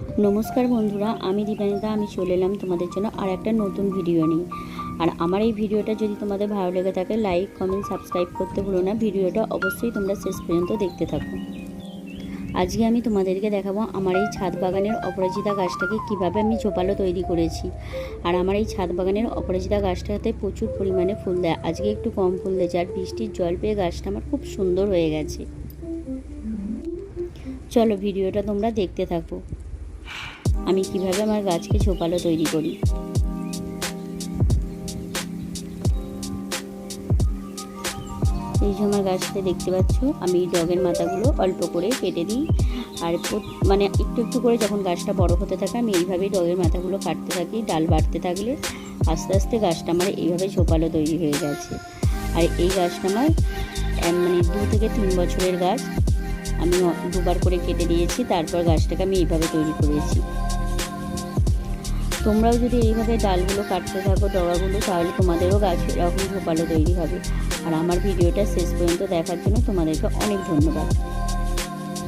নমস্কার বন্ধুরা, আমি দীপানিতা, আমি চলে এলাম তোমাদের জন্য আর একটা নতুন ভিডিও নিয়ে। আর আমার এই ভিডিওটা যদি তোমাদের ভালো লেগে থাকে লাইক কমেন্ট সাবস্ক্রাইব করতে ভুলো না। ভিডিওটা অবশ্যই তোমরা শেষ পর্যন্ত দেখতে থাকো। আজকে আমি তোমাদেরকে দেখাবো আমার এই ছাদ বাগানের অপরাজিতা গাছটাকে কীভাবে আমি ঝোপালো তৈরি করেছি। আর আমার এই ছাদ বাগানের অপরাজিতা গাছটাতে প্রচুর পরিমাণে ফুল দেয়। আজকে একটু কম ফুল দিয়েছে আর বৃষ্টির জল পেয়ে গাছটা আমার খুব সুন্দর হয়ে গেছে। চলো ভিডিওটা তোমরা দেখতে থাকো। আমি কীভাবে আমার গাছকে ঝোপালো তৈরি করি? এই যে আমার গাছতে দেখতে পাচ্ছ, আমি ডগের মাথাগুলো অল্প করে কেটে দিই। আর মানে একটু একটু করে যখন গাছটা বড় হতে থাকে, আমি এইভাবেই ডগের মাথাগুলো কাটতে থাকি, ডাল বাড়তে থাকলে আস্তে আস্তে গাছটা আমার এইভাবে ঝোপালো তৈরি হয়ে গেছে আর এই গাছটা আমার মানে দু থেকে তিন বছরের গাছ। আমি দুবার করে কেটে দিয়েছি, তারপর গাছটাকে আমি এইভাবে তৈরি করেছি। তোমরাও যদি এইভাবে ডালগুলো কাটতে থাকো, ডগাগুলো, তাহলে তোমাদেরও গাছ এরকম ঝোপালো তৈরি হবে। আর আমার ভিডিওটা শেষ পর্যন্ত দেখার জন্য তোমাদেরকে অনেক ধন্যবাদ।